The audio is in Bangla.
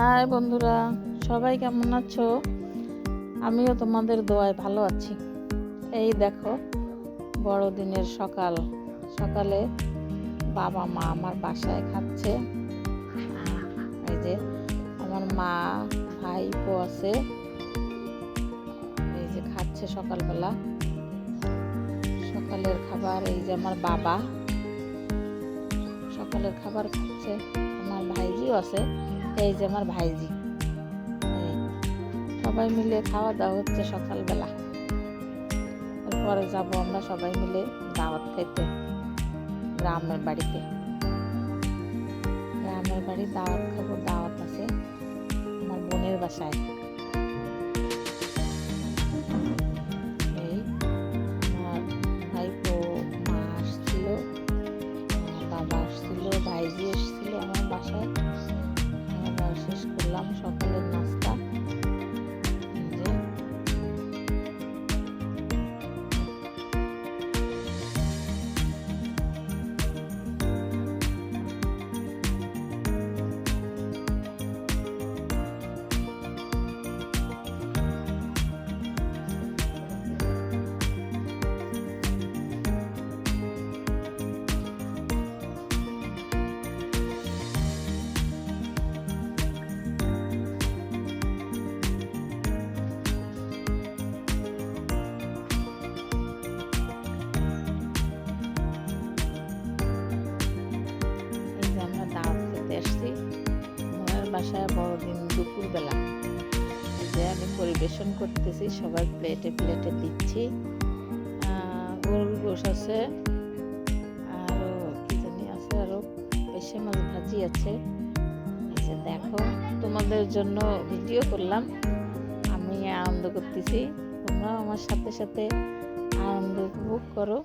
হাই বন্ধুরা, সবাই কেমন আছো? আমিও তোমাদের দোয়ায় ভালো আছি। এই দেখো, বড়দিনের সকাল। সকালে বাবা মা আমার বাসায় খাচ্ছে। এই যে আমার মা ভাই ভাইপো আছে। এই যে খাচ্ছে সকালবেলা। সকালের খাবার, এই যে আমার বাবা। সকালের খাবার খাচ্ছে। আমার ভাইজিও আছে। এই যে আমার ভাইজি। সবাই মিলে খাওয়া দাওয়া হচ্ছে সকালবেলা। এরপরে যাব আমরা সবাই মিলে দাওয়াত খেতে গ্রামের বাড়িতে। গ্রামের বাড়ি দাওয়াত খাব, দাওয়াত আছে। আমার বোনের বাসায়। বাসায় বড়দিন দুপুরবেলা। যে আমি পরিবেশন করতেছি সবাই প্লেটে প্লেটে দিচ্ছি। গরুর গোশ আছে আরও কি জানি আছে আরও পেশে মাছ ভাজি আছে। এই দেখো, তোমাদের জন্য ভিডিও করলাম। আমি আনন্দ করতেছি। তোমরাও আমার সাথে সাথে আনন্দ উপভোগ করো।